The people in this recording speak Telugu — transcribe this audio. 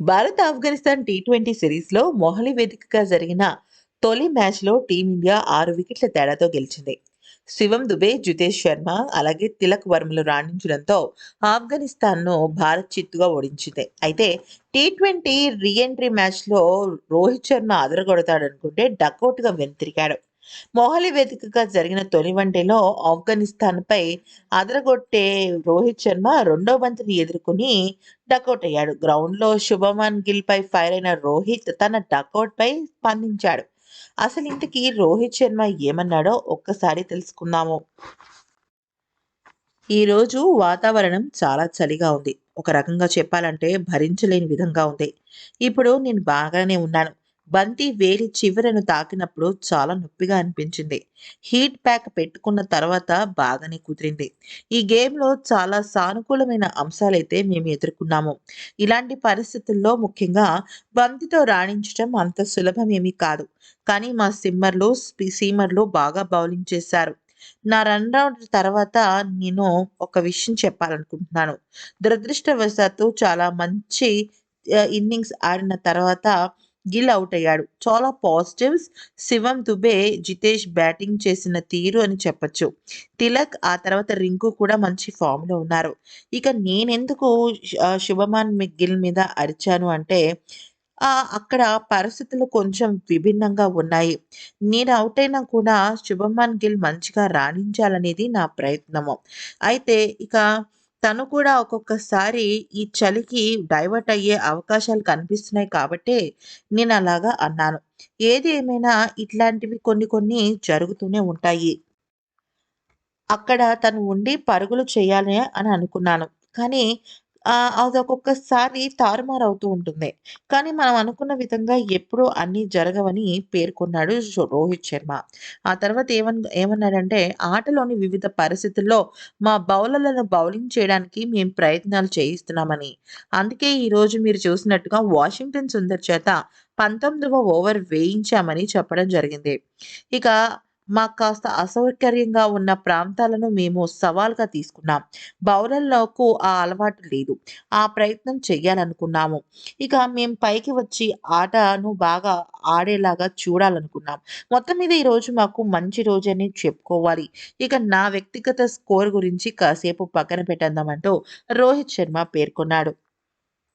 భారత్ ఆఫ్ఘనిస్తాన్ టీ ట్వంటీ సిరీస్లో మొహలి వేదికగా జరిగిన తొలి మ్యాచ్లో టీమిండియా ఆరు వికెట్ల తేడాతో గెలిచింది. శివం దుబే జితేష్ శర్మ అలాగే తిలక్ వర్మలు రాణించడంతో ఆఫ్ఘనిస్తాన్ను భారత్ చిత్తుగా ఓడించింది. అయితే టీ ట్వంటీ రీఎంట్రీ మ్యాచ్లో రోహిత్ శర్మ అదరగొడతాడనుకుంటే డకౌట్గా వెనుతిరిగాడు. మొహలి వేదికగా జరిగిన తొలి వన్డేలో ఆఫ్ఘనిస్తాన్పై అదరగొట్టే రోహిత్ శర్మ రెండో బంతిని ఎదుర్కొని డకౌట్ అయ్యాడు గ్రౌండ్లో శుభమన్ గిల్ పై ఫైర్ అయిన రోహిత్ తన డకౌట్పై స్పందించాడు. అసలు ఇంతకీ రోహిత్ శర్మ ఏమన్నాడో ఒక్కసారి తెలుసుకుందాము. ఈరోజు వాతావరణం చాలా చలిగా ఉంది. ఒక రకంగా చెప్పాలంటే భరించలేని విధంగా ఉంది. ఇప్పుడు నేను బాగానే ఉన్నాను. బంతి వేలి చివరను తాకినప్పుడు చాలా నొప్పిగా అనిపించింది. హీట్ ప్యాక్ పెట్టుకున్న తర్వాత బాగానే కుదిరింది. ఈ గేమ్లో చాలా సానుకూలమైన అంశాలైతే మేము ఎదుర్కొన్నాము. ఇలాంటి పరిస్థితుల్లో ముఖ్యంగా బంతితో రాణించడం అంత సులభమేమీ కాదు. కానీ మా సిమ్మర్లు సీమర్లు బాగా బౌలింగ్ చేశారు. నా రన్ రౌండ్ తర్వాత నేను ఒక విషయం చెప్పాలనుకుంటున్నాను. దురదృష్టవశాత్తు చాలా మంచి ఇన్నింగ్స్ ఆడిన తర్వాత గిల్ అవుట్ అయ్యాడు. చాలా పాజిటివ్స్. శివం దుబే జితేష్ బ్యాటింగ్ చేసిన తీరు అని చెప్పొచ్చు. తిలక్ ఆ తర్వాత రింకు కూడా మంచి ఫామ్లో ఉన్నారు. ఇక నేనెందుకు శుభమాన్ గిల్ మీద అరిచాను అంటే అక్కడ పరిస్థితులు కొంచెం విభిన్నంగా ఉన్నాయి. నేను అవుట్ అయినా కూడా శుభమాన్ గిల్ మంచిగా రాణించాలనేది నా ప్రయత్నము. అయితే ఇక తను కూడా ఒక్కొక్కసారి ఈ చలికి డైవర్ట్ అయ్యే అవకాశాలు కనిపిస్తున్నాయి కాబట్టే నేను అలాగా అన్నాను. ఏది ఏమైనా ఇట్లాంటివి కొన్ని కొన్ని జరుగుతూనే ఉంటాయి. అక్కడ తను ఉండి పరుగులు చేయాలి అని అనుకున్నాను. కానీ అది ఒక్కొక్కసారి తారుమారు ఉంటుంది. కానీ మనం అనుకున్న విధంగా ఎప్పుడూ అన్నీ జరగవని పేర్కొన్నాడు రోహిత్ శర్మ. ఆ తర్వాత ఏమన్ ఏమన్నాడంటే ఆటలోని వివిధ పరిస్థితుల్లో మా బౌలర్లను బౌలింగ్ చేయడానికి మేము ప్రయత్నాలు చేయిస్తున్నామని. అందుకే ఈరోజు మీరు చూసినట్టుగా వాషింగ్టన్ సుందర్ చేత పంతొమ్మిదవ ఓవర్ వేయించామని చెప్పడం జరిగింది. ఇక మాకు కాస్త అసౌకర్యంగా ఉన్న ప్రాంతాలను మేము సవాల్గా తీసుకున్నాం. బౌలర్లకు ఆ అలవాటు లేదు. ఆ ప్రయత్నం చెయ్యాలనుకున్నాము. ఇక మేము పైకి వచ్చి ఆటను బాగా ఆడేలాగా చూడాలనుకున్నాం. మొత్తం మీద ఈరోజు మాకు మంచి రోజని చెప్పుకోవాలి. ఇక నా వ్యక్తిగత స్కోర్ గురించి కాసేపు పక్కన పెట్టేద్దామంటూ రోహిత్ శర్మ పేర్కొన్నాడు.